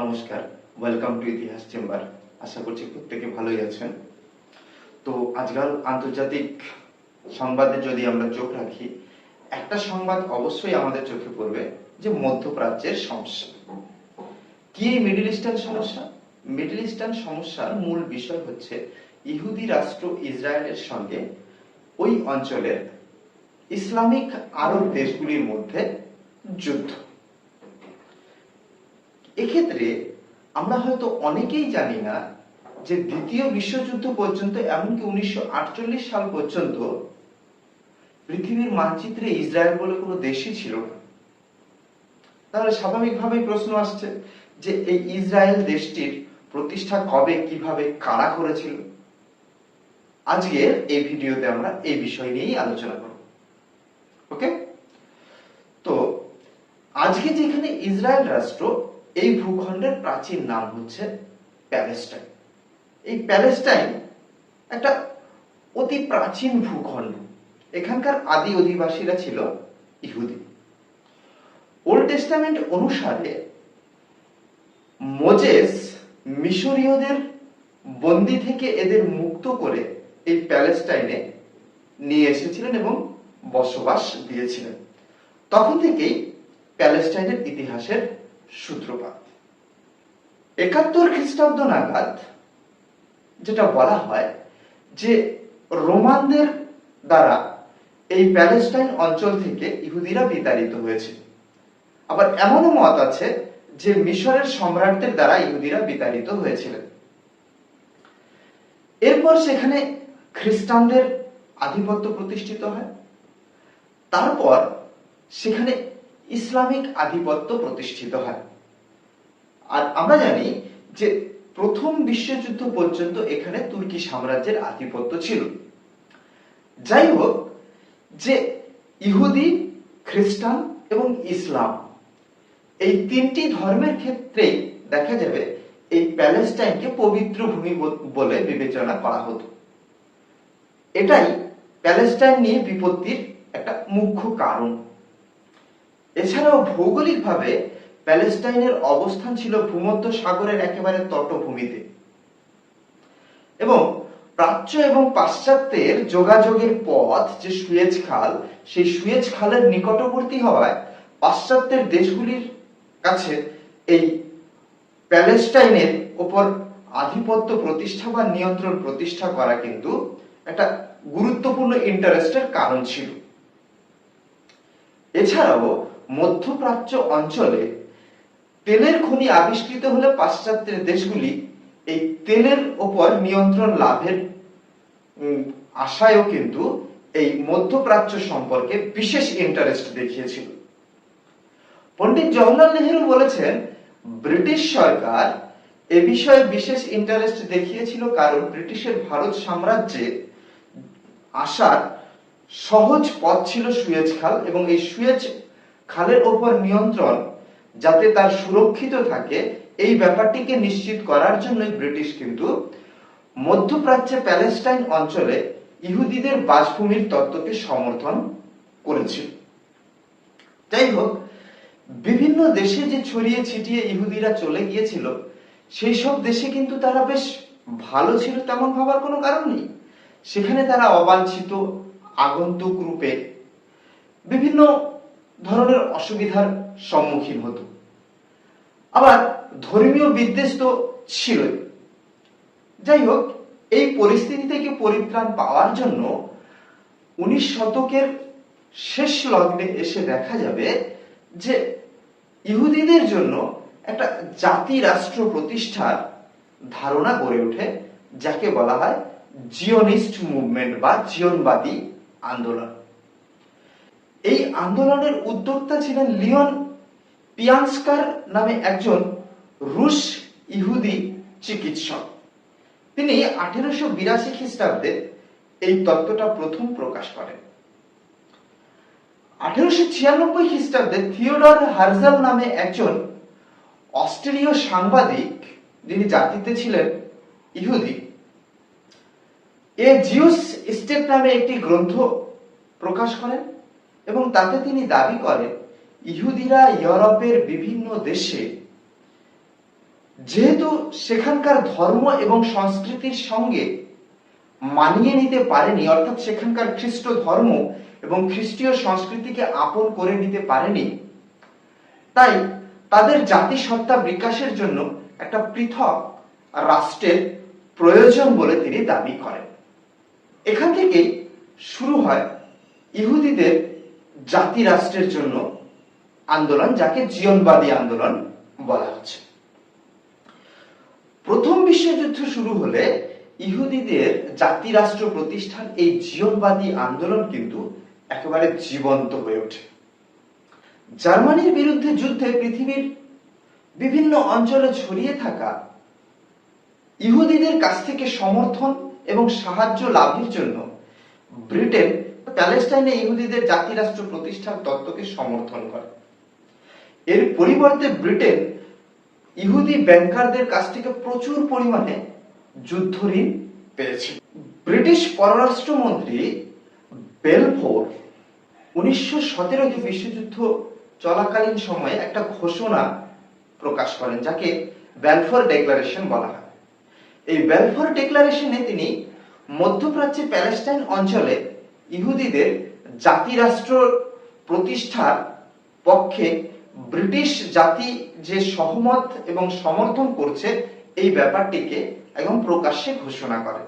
নমস্কার welcome to Itihas chamber আশা করছি প্রত্যেকে ভালোই আছেন। তো আজকাল আন্তর্জাতিক সংবাদে যদি আমরা চোখ রাখি, একটা সংবাদ অবশ্যই আমাদের চোখে পড়বে যে মধ্যপ্রাচ্যের সমস্যা। কি এই মিডল ইস্টার্ন সমস্যা? মিডল ইস্টার্ন সমস্যার মূল বিষয় হচ্ছে ইহুদি রাষ্ট্র ইসরায়েলের সঙ্গে ওই অঞ্চলের ইসলামিক আরব দেশগুলির মধ্যে যুদ্ধ। এক্ষেত্রে আমরা হয়তো অনেকেই জানি না যে দ্বিতীয় বিশ্বযুদ্ধ পর্যন্ত, এমনকি উনিশশো সাল পর্যন্ত পৃথিবীর মানচিত্রে ইসরায়েল বলে কোনো দেশই ছিল না। তাহলে স্বাভাবিকভাবেই প্রশ্ন আসছে যে এই ইসরায়েল দেশটির প্রতিষ্ঠা কবে, কীভাবে, কারা করেছিল? আজকের এই ভিডিওতে আমরা এই বিষয় নিয়েই আলোচনা করব। ওকে? তো আজকে যেখানে ইসরায়েল রাষ্ট্র এই ভূখণ্ডের প্রাচীন নাম হচ্ছে প্যালেস্টাইন। এই প্যালেস্টাইন একটা অতি প্রাচীন ভূখণ্ড। এখানকার আদি অধিবাসীরা ছিল ইহুদি। ওল্ড টেস্টামেন্ট অনুসারে মোজেস মিশরীয়দের বন্দি থেকে এদের মুক্ত করে এই প্যালেস্টাইনে নিয়ে এসেছিলেন এবং বসবাস দিয়েছিলেন। তখন থেকেই প্যালেস্টাইনের ইতিহাসের সূত্রপাত। একাত্তর খ্রিস্টাব্দ নাগাদ যেটা বলা হয় যে রোমানদের দ্বারা এই প্যালেস্টাইন অঞ্চল থেকে ইহুদিরা বিতাড়িত হয়েছে। আবার এমনও মত আছে যে মিশরের সম্রাটদের দ্বারা ইহুদিরা বিতাড়িত হয়েছিলেন। এরপর সেখানে খ্রিস্টানদের আধিপত্য প্রতিষ্ঠিত হয়। তারপর সেখানে ইসলামিক আধিপত্য প্রতিষ্ঠিত হয়। আর আমরা জানি যে প্রথম বিশ্বযুদ্ধ পর্যন্ত এখানে তুর্কি সাম্রাজ্যের আধিপত্য ছিল। যাই হোক, যে ইহুদি, খ্রিস্টান এবং ইসলাম এই তিনটি ধর্মের ক্ষেত্রে দেখা যাবে এই প্যালেস্টাইনকে পবিত্র ভূমি বলে বিবেচনা করা হতো। এটাই প্যালেস্টাইন নিয়ে বিপত্তির একটা মুখ্য কারণ। এছাড়াও ভৌগোলিকভাবে প্যালেস্টাইনের অবস্থান ছিল ভূমধ্য সাগরের একেবারে তটভূমিতে। এবং প্রাচ্য এবং পাশ্চাত্যের যোগাযোগের পথ যে সুয়েজ খাল, সেই সুয়েজ খালের নিকটবর্তী হওয়ায় পাশ্চাত্যের দেশগুলির কাছে এই প্যালেস্টাইনের ওপর আধিপত্য প্রতিষ্ঠা বা নিয়ন্ত্রণ প্রতিষ্ঠা করা কিন্তু একটা গুরুত্বপূর্ণ ইন্টারেস্টের কারণ ছিল। এছাড়াও মধ্যপ্রাচ্য অঞ্চলে তেলের খনি আবিষ্কৃত হলে পাশ্চাত্যের দেশগুলি এই তেলের ওপর নিয়ন্ত্রণ লাভের আশায়ও কিন্তু এই মধ্যপ্রাচ্য সম্পর্কে বিশেষ ইন্টারেস্ট দেখিয়েছিল। পণ্ডিত জওহরলাল নেহরু বলেছেন, ব্রিটিশ সরকার এ বিষয়ে বিশেষ ইন্টারেস্ট দেখিয়েছিল কারণ ব্রিটিশের ভারত সাম্রাজ্যে আসার সহজ পথ ছিল সুয়েজ খাল এবং এই সুয়েজ খালের ওপর নিয়ন্ত্রণ যাতে তার সুরক্ষিত থাকে, এই ব্যাপারটিকে নিশ্চিত করার জন্যই ব্রিটিশ কিন্তু মধ্যপ্রাচ্যে প্যালেস্টাইন অঞ্চলে ইহুদিদের বাসভূমির তত্ত্বকে সমর্থন করেছিল যাই হোক, বিভিন্ন দেশে যে ছড়িয়ে ছিটিয়ে ইহুদিরা চলে গিয়েছিল, সেই সব দেশে কিন্তু তারা বেশ ভালো ছিল তেমন ভাবার কোনো কারণ নেই। সেখানে তারা অবাঞ্ছিত, আগন্তুক রূপে বিভিন্ন ধরনের অসুবিধার সম্মুখীন হতো। আবার ধর্মীয় বিদ্বেষ তো ছিলই। যাই হোক, এই পরিস্থিতি থেকে পরিত্রাণ পাওয়ার জন্য উনিশ শতকের শেষ লগ্নে এসে দেখা যাবে যে ইহুদিদের জন্য একটা জাতি রাষ্ট্র প্রতিষ্ঠার ধারণা গড়ে ওঠে, যাকে বলা হয় জিওনিস্ট মুভমেন্ট বা জিয়নবাদী আন্দোলন। এই আন্দোলনের উদ্যোক্তা ছিলেন লিওন পিয়ান্সকার নামে একজন রুশ ইহুদি চিকিৎসক। তিনি আঠেরোশো বিরাশি খ্রিস্টাব্দে এই তত্ত্বটা প্রথম প্রকাশ করেন। আঠেরোশো ছিয়ানব্বই খ্রিস্টাব্দে থিওডর হার্জাল নামে একজন অস্ট্রেলীয় সাংবাদিক, যিনি জাতিতে ছিলেন, ইহুদি। এ জিউস স্টেট নামে একটি গ্রন্থ প্রকাশ করেন। এবং তাতে তিনি দাবি করেন, ইহুদিরা ইউরোপের বিভিন্ন দেশে যেহেতু সেখানকার ধর্ম এবং সংস্কৃতির সঙ্গে মানিয়ে নিতে পারেনি, অর্থাৎ সেখানকার খ্রিস্ট ধর্ম এবং খ্রিস্টীয় সংস্কৃতিকে আপন করে নিতে পারেনি, তাই তাদের জাতিসত্তা বিকাশের জন্য একটা পৃথক রাষ্ট্রের প্রয়োজন বলে তিনি দাবি করেন। এখান থেকে শুরু হয় ইহুদিদের জাতি রাষ্ট্রের জন্য আন্দোলন, যাকে জীবনবাদী আন্দোলন বলা হচ্ছে। প্রথম বিশ্বযুদ্ধ শুরু হলে ইহুদিদের জাতি রাষ্ট্র প্রতিষ্ঠান এই জীবনবাদী আন্দোলন কিন্তু একেবারে জীবন্ত হয়ে ওঠে। জার্মানির বিরুদ্ধে যুদ্ধে পৃথিবীর বিভিন্ন অঞ্চলে ছড়িয়ে থাকা ইহুদিদের কাছ থেকে সমর্থন এবং সাহায্য লাভের জন্য ব্রিটেন প্যালেস্টাইনে ইহুদিদের জাতি রাষ্ট্র প্রতিষ্ঠার তত্ত্বকে সমর্থন করে। এর পরিবর্তে ব্রিটেন ইহুদি ব্যাংকারদের কাছ থেকে প্রচুর পরিমাণে যুদ্ধ ঋণ পেয়েছে। ব্রিটিশ পররাষ্ট্রমন্ত্রী বেলফোর উনিশশো সতেরো বিশ্বযুদ্ধ চলাকালীন সময়ে একটা ঘোষণা প্রকাশ করেন, যাকে বেলফোর ডেক্লারেশন বলা হয়। এই বেলফোর ডেক্লারেশনে তিনি মধ্যপ্রাচ্যে প্যালেস্টাইন অঞ্চলে ইহুদিদের জাতি রাষ্ট্র প্রতিষ্ঠার পক্ষে ব্রিটিশ জাতি যে সহমত এবং সমর্থন করছে, এই ব্যাপারটিকে একদম প্রকাশ্যে ঘোষণা করেন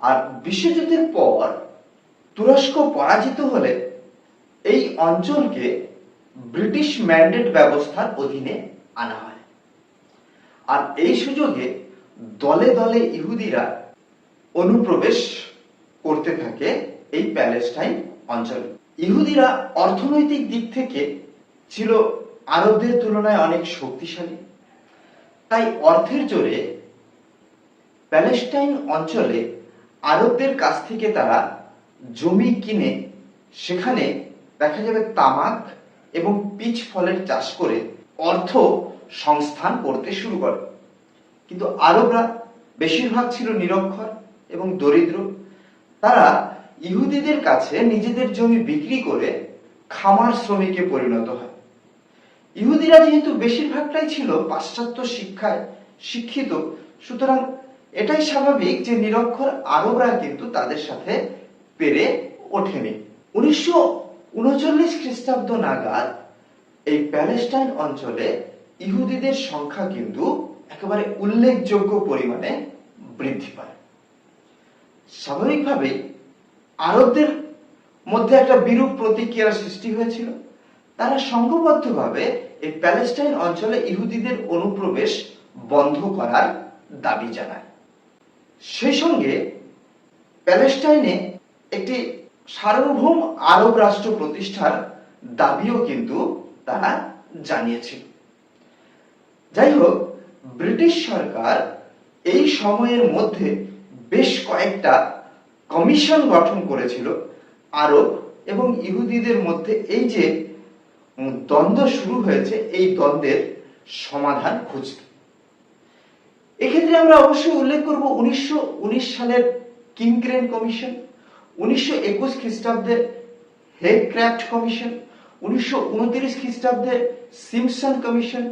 আর বিশ্বযুদ্ধের পর তুরস্ক পরাজিত হলে এই অঞ্চলকে ব্রিটিশ ম্যান্ডেট ব্যবস্থার অধীনে আনা হয়। আর এই সুযোগে দলে দলে ইহুদিরা অনুপ্রবেশ করতে থাকে এই প্যালেস্টাইন অঞ্চলে। ইহুদিরা অর্থনৈতিক দিক থেকে ছিল আরবদের তুলনায় অনেক শক্তিশালী। তাই অর্থের জোরে প্যালেস্টাইন অঞ্চলে আরবদের কাছ থেকে তারা জমি কিনে সেখানে দেখা যাবে তামাক এবং পিচ ফলের চাষ করে অর্থ সংস্থান করতে শুরু করে। কিন্তু আরবরা বেশিরভাগ ছিল নিরক্ষর এবং দরিদ্র। তারা ইহুদিদের কাছে নিজেদের জমি বিক্রি করে খামার শ্রমিকে পরিণত হয়। ইহুদিরা যেহেতু বেশিরভাগটাই ছিল পাশ্চাত্য শিক্ষায় শিক্ষিত, সুতরাং এটাই স্বাভাবিক যে নিরক্ষর আরবরা কিন্তু তাদের সাথে পেরে ওঠেনি। উনিশশো উনচল্লিশ খ্রিস্টাব্দ নাগাদ এই প্যালেস্টাইন অঞ্চলে ইহুদিদের সংখ্যা কিন্তু একেবারে উল্লেখযোগ্য পরিমাণে বৃদ্ধি পায়। স্বাভাবিকভাবে আরবদের মধ্যে একটা বিরূপ প্রতিক্রিয়ার সৃষ্টি হয়েছিল। তারা সংঘবদ্ধভাবে এই প্যালেস্টাইন অঞ্চলে ইহুদিদের অনুপ্রবেশ বন্ধ করার দাবি জানায়। সেই সঙ্গে প্যালেস্টাইনে একটি সার্বভৌম আরব রাষ্ট্র প্রতিষ্ঠার দাবিও কিন্তু তারা জানিয়েছিল যাই হোক, ব্রিটিশ সরকার এই সময়ের মধ্যে বেশ কয়েকটা কমিশন গঠন করেছিল, আরব এবং ইহুদিদের মধ্যে এই যে দ্বন্দ্ব শুরু হয়েছে, এই দ্বন্দ্বের সমাধান খুঁজতে। এক্ষেত্রে আমরা অবশ্যই উল্লেখ করব উনিশশো উনিশ সালের কিংক্রেন কমিশন, উনিশশো একুশ খ্রিস্টাব্দের হেগ ক্র্যাফট কমিশন, উনিশশো উনত্রিশ খ্রিস্টাব্দে সিমসন কমিশন,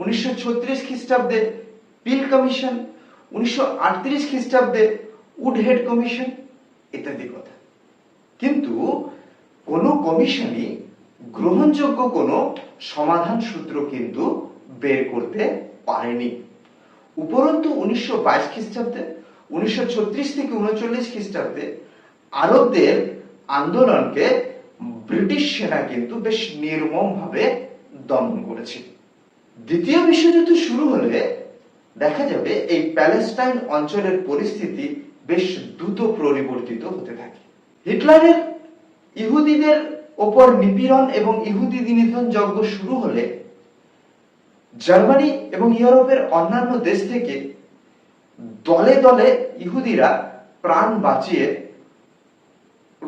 উনিশশো ছত্রিশ খ্রিস্টাব্দে পিল কমিশন, উনিশশো আটত্রিশ খ্রিস্টাব্দে উডহেড কমিশন, ইত্যাদি কথা। কিন্তু কোনো কমিশনই গ্রহণযোগ্য কোনো সমাধান সূত্র কিন্তু বের করতে পারেনি। উপরন্তু উনিশশো বাইশ খ্রিস্টাব্দে, উনিশশো ছত্রিশ থেকে উনচল্লিশ খ্রিস্টাব্দে আরবদের আন্দোলনকে ব্রিটিশ সেনা কিন্তু বেশ নির্মম ভাবে দমন করেছিল দ্বিতীয় বিশ্বযুদ্ধ শুরু হলে দেখা যাবে এই প্যালেস্টাইন অঞ্চলের পরিস্থিতি বেশ দ্রুত পরিবর্তিত হতে থাকে। হিটলারের ইহুদিদের ওপর নিপীড়ন এবং ইহুদি নিধন যজ্ঞ শুরু হলে জার্মানি এবং ইউরোপের অন্যান্য দেশ থেকে দলে দলে ইহুদিরা প্রাণ বাঁচিয়ে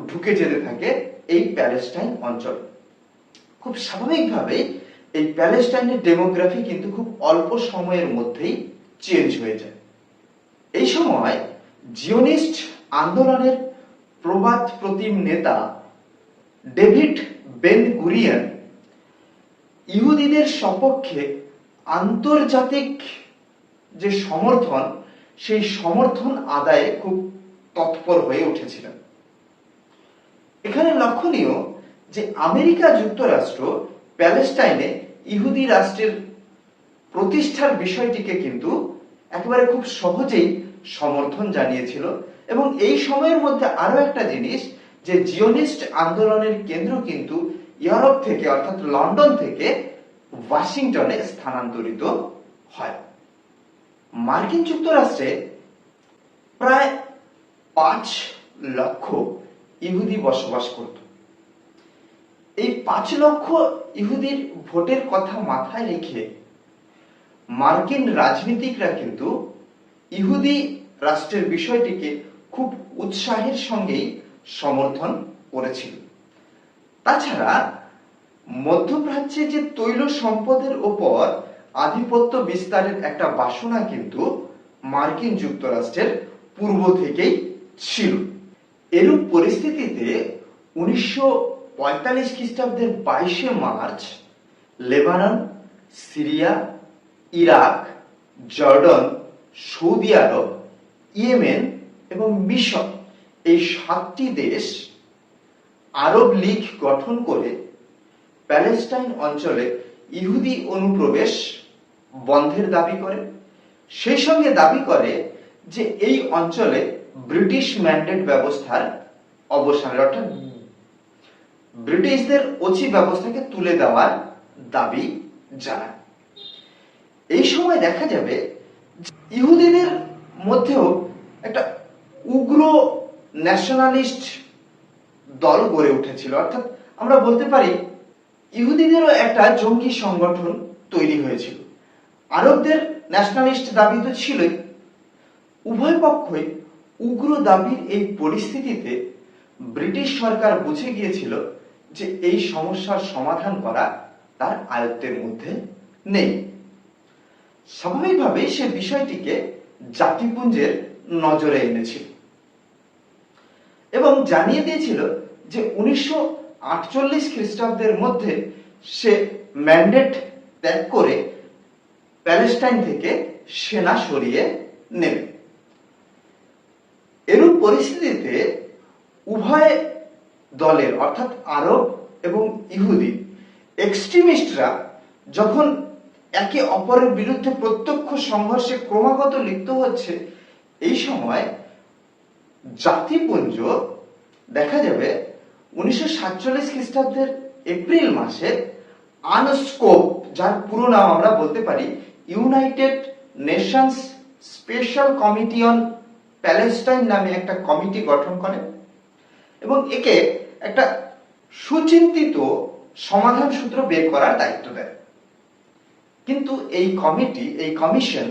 ঢুকে যেতে থাকে এই প্যালেস্টাইন অঞ্চল। খুব স্বাভাবিকভাবে এই প্যালেস্টাইনের ডেমোগ্রাফি কিন্তু খুব অল্প সময়ের মধ্যেই চেঞ্জ হয়ে যায়। এই সময় জিওনিস্ট আন্দোলনের প্রবাদ প্রতিম নেতা ডেভিড বেন গুরিয়ান ইহুদিদের সপক্ষে আন্তর্জাতিক যে সমর্থন, সেই সমর্থন আদায়ে খুব তৎপর হয়ে উঠেছিলেন। এখানে লক্ষণীয় যে আমেরিকা যুক্তরাষ্ট্র প্যালেস্টাইনে ইহুদি রাষ্ট্রের প্রতিষ্ঠার বিষয়টিকে কিন্তু একেবারে খুব সহজেই সমর্থন জানিয়েছিল। এবং এই সময়ের মধ্যে আরও একটা জিনিস, যে জিওনিস্ট আন্দোলনের কেন্দ্র কিন্তু ইউরোপ থেকে, অর্থাৎ লন্ডন থেকে ওয়াশিংটনে স্থানান্তরিত হয়। মার্কিন যুক্তরাষ্ট্রে প্রায় পাঁচ লক্ষ ইহুদি বসবাস করত। এই পাঁচ লক্ষ ইহুদির ভোটের কথা মাথায় রেখে মার্কিন রাজনীতিকরা কিন্তু ইহুদি রাষ্ট্রের বিষয়টিকে খুব উৎসাহের সঙ্গেই সমর্থন করেছিল। তাছাড়া মধ্যপ্রাচ্যে যে তৈল সম্পদের ওপর আধিপত্য বিস্তারের একটা বাসনা কিন্তু মার্কিন যুক্তরাষ্ট্রের পূর্ব থেকেই ছিল। এরূপ পরিস্থিতিতে উনিশশো পঁয়তাল্লিশ খ্রিস্টাব্দের বাইশে March Lebanon, Syria, Iraq, Jordan, Saudi Arab Yemen এবং মিশর, এই সাতটি দেশ আরব লীগ গঠন করে প্যালেস্টাইন অঞ্চলে ইহুদি অনুপ্রবেশ বন্ধের দাবি করে। সেই সঙ্গে দাবি করে যে এই অঞ্চলে ব্রিটিশ ম্যান্ডেট ব্যবস্থার অবসানের অর্থাৎ ব্রিটিশদের অচি ব্যবস্থাকে তুলে দেওয়ার দাবি জানায়। এই সময় দেখা যাবে ইহুদিদের মধ্যেও একটা উগ্র ন্যাশনালিস্ট দল গড়ে উঠেছিল। অর্থাৎ আমরা বলতে পারি, ইহুদিদেরও একটা জঙ্গি সংগঠন তৈরি হয়েছিল। আরবদের ন্যাশনালিস্ট দাবি তো ছিলই। উভয় পক্ষই উগ্র দাবির এই পরিস্থিতিতে ব্রিটিশ সরকার বুঝে গিয়েছিল যে এই সমস্যার সমাধান করা তার আয়ত্তের মধ্যে নেই। স্বাভাবিকভাবেই সে বিষয়টিকে জাতিপুঞ্জের নজরে এনেছিল। এবং জানিয়ে দিয়েছিল যে উনিশশো আটচল্লিশ খ্রিস্টাব্দের মধ্যে সে ম্যান্ডেট ত্যাগ করে প্যালেস্টাইন থেকে সেনা সরিয়ে নেবে। এরূপ পরিস্থিতিতে উভয় দলের, অর্থাৎ আরব এবং ইহুদি, এক্সট্রিমিস্টরা যখন একে অপরের বিরুদ্ধে প্রত্যক্ষ সংঘর্ষে ক্রমাগত লিপ্ত হচ্ছে, এই সময় জাতিপুঞ্জ দেখা যাবে উনিশশো সাতচল্লিশ খ্রিস্টাব্দের এপ্রিল মাসে আনস্কোপ, যার পুরো নাম আমরা বলতে পারি United Nations special committee on Palestine নামে একটা কমিটি গঠন করে এবং একে একটা সুচিন্তিত সমাধান সূত্র বের করার দায়িত্ব দেয়। কিন্তু এই কমিটি, এই কমিশন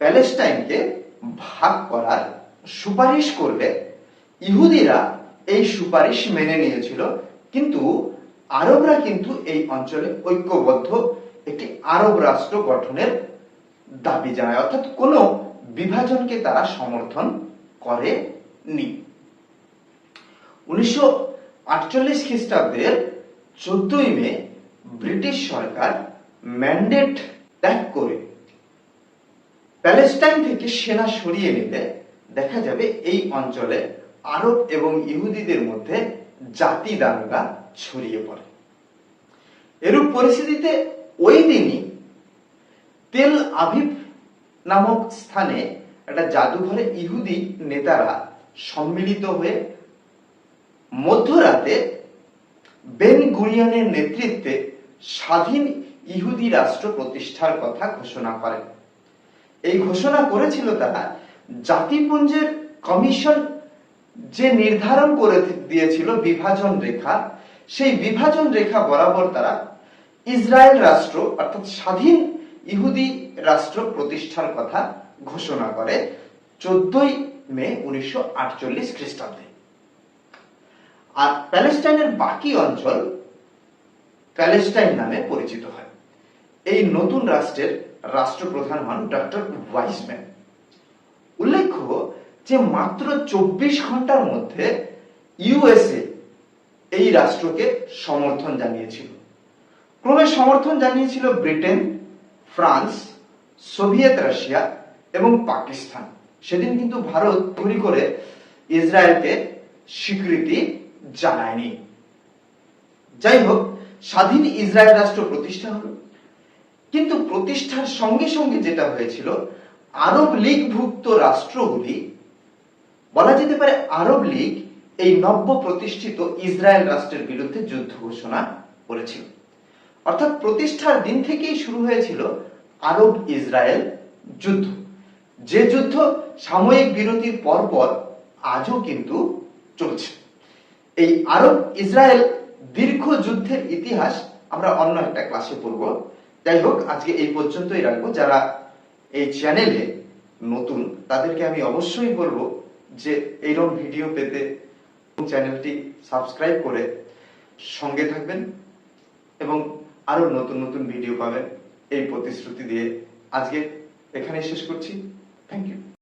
প্যালেস্টাইনকে ভাগ করার সুপারিশ করলে ইহুদিরা এই সুপারিশ মেনে নিয়েছিল, কিন্তু আরবরা কিন্তু এই অঞ্চলে ঐক্যবদ্ধ একটি আরব রাষ্ট্র গঠনের দাবি জানায়। অর্থাৎ কোনো বিভাজনকে তারা সমর্থন করেনি। উনিশশো আটচল্লিশ খ্রিস্টাব্দের চোদ্দই মে ব্রিটিশ সরকার ম্যান্ডেট ত্যাগ করে প্যালেস্টাইন থেকে সেনা সরিয়ে নিলে দেখা যাবে এই অঞ্চলে আরব এবং ইহুদিদের মধ্যে জাতি দাঙ্গা ছড়িয়ে পড়ে। এরূপ পরিস্থিতিতে ওই দিনই তেল আভিভ নামক স্থানে একটা জাদুঘরে ইহুদি নেতারা সম্মিলিত হয়ে মধ্যরাতে বেন গুরিয়ানের নেতৃত্বে স্বাধীন ইহুদি রাষ্ট্র প্রতিষ্ঠার কথা ঘোষণা করেন এই ঘোষণা করেছিল তারা জাতিপুঞ্জের কমিশন যে নির্ধারণ করে দিয়েছিল বিভাজন রেখা, সেই বিভাজন রেখা বরাবর তারা ইসরায়েল রাষ্ট্র অর্থাৎ স্বাধীন ইহুদি রাষ্ট্র প্রতিষ্ঠার কথা ঘোষণা করে চোদ্দই মে উনিশশো আটচল্লিশ খ্রিস্টাব্দে। আর প্যালেস্টাইনের বাকি অঞ্চল প্যালেস্টাইন নামে পরিচিত হয়। এই নতুন রাষ্ট্রের রাষ্ট্রপ্রধান হন ডক্টর ওয়াইসম্যান। উল্লেখ্য যে মাত্র চব্বিশ ঘণ্টার মধ্যে ইউএসএ এই রাষ্ট্রকে সমর্থন জানিয়েছিল। ক্রমে সমর্থন জানিয়েছিল ব্রিটেন, ফ্রান্স, সোভিয়েত রাশিয়া এবং পাকিস্তান। সেদিন কিন্তু ভারত তৈরি করে ইসরায়েলকে স্বীকৃতি জানায়নি। যাই হোক, স্বাধীন ইসরায়েল রাষ্ট্র প্রতিষ্ঠা হলো। কিন্তু প্রতিষ্ঠার সঙ্গে সঙ্গে যেটা হয়েছিল, আরব লীগভুক্ত রাষ্ট্রগুলি, বলা যেতে পারে আরব লীগ এই নব্য প্রতিষ্ঠিত ইসরায়েল রাষ্ট্রের বিরুদ্ধে যুদ্ধ ঘোষণা করেছিল। অর্থাৎ প্রতিষ্ঠার দিন থেকেই শুরু হয়েছিল আরব ইসরায়েল যুদ্ধ। যে যুদ্ধ সাময়িক বিরতির পর পর আজও কিন্তু চলছে। এই আরব ইসরায়েল দীর্ঘ যুদ্ধের ইতিহাস আমরা অন্য একটা ক্লাসে পড়ব। যাই হোক, আজকে এই পর্যন্তই রাখব। যারা এই চ্যানেলে নতুন, তাদেরকে আমি অবশ্যই বলব যে এইরকম ভিডিও পেতে চ্যানেলটি সাবস্ক্রাইব করে সঙ্গে থাকবেন এবং আরও নতুন নতুন ভিডিও পাবেন। এই প্রতিশ্রুতি দিয়ে আজকে এখানে শেষ করছি। Thank you